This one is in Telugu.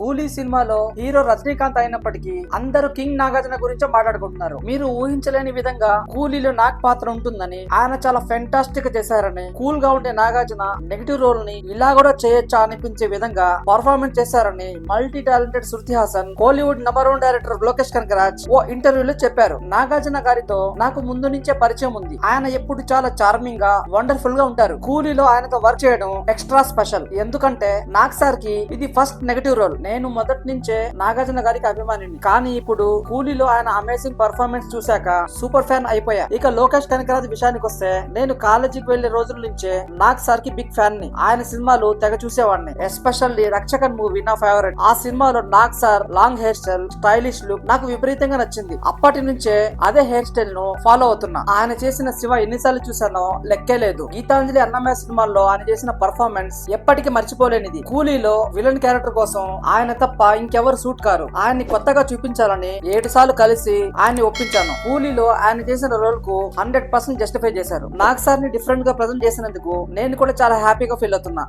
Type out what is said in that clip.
కూలీ సినిమాలో హీరో రజనీకాంత్ అయినప్పటికీ అందరూ కింగ్ నాగార్జున గురించి మాట్లాడుకుంటున్నారు. మీరు ఊహించలేని విధంగా కూలీలో నాగ్ పాత్ర ఉంటుందని ఆయన చాలా ఫెంటాస్టిక్ చేశారని కూల్గా ఉండే నాగార్జున నెగిటివ్ రోల్ని ఇలా కూడా చేయొచ్చా అనిపించే విధంగా పర్ఫార్మెన్స్ చేశారని multi talented Shruti Haasan Kollywood number one director Lokesh Kanagaraj ఓ ఇంటర్వ్యూలో చెప్పారు. నాగార్జున గారితో నాకు ముందు నుంచే పరిచయం ఉంది. ఆయన ఎప్పుడు చాలా చార్మింగ్గా వండర్ఫుల్గా ఉంటారు. కూలీలో ఆయనతో వర్క్ చేయడం ఎక్స్ట్రా స్పెషల్ ఎందుకంటే నాగ్ సార్కి ఇది ఫస్ట్ నెగిటివ్ రోల్ నేను మొదటి నుంచే నాగార్జున గారికి అభిమానిని. కానీ ఇప్పుడు కూలీలో ఆయన అమేజింగ్ పర్ఫార్మెన్స్ చూశాక సూపర్ ఫ్యాన్ అయిపోయా. ఇక లోకేష్ కనకరాజ్ విషయానికి వస్తే నేను కాలేజీకి వెళ్ళే రోజుల నుంచే నాగ్ సార్కి బిగ్ ఫ్యాన్ని. ఆయన సినిమాలు తెగ చూసేవాడిని. ఎస్పెషల్లీ రక్షకన్ మూవీ నా ఫేవరెట్ ఆ సినిమాలో Nag sir long hair style stylish look నాకు విపరీతంగా నచ్చింది. అప్పటి నుంచే అదే హెయిర్ స్టైల్ను ఫాలో అవుతున్నా. ఆయన చేసిన శివ ఎన్నిసార్లు చూసానో లెక్కే లేదు. గీతాంజలి అన్నమయ్య సినిమాల్లో ఆయన చేసిన పర్ఫార్మెన్స్ ఎప్పటికీ మర్చిపోలేనిది. కూలీలో విలన్ క్యారెక్టర్ కోసం ఆయన తప్ప ఇంకెవరు సూట్ కారు. ఆయన్ని కొత్తగా చూపించాలని ఏడు సార్లు కలిసి ఆయన్ని ఒప్పించాను. కూలీలో ఆయన చేసిన రోల్కు హండ్రెడ్ పర్సెంట్ జస్టిఫై చేశారు. నాగ్ సార్ని డిఫరెంట్గా ప్రజెంట్ చేసినందుకు నేను కూడా చాలా హ్యాపీగా ఫీల్ అవుతున్నా.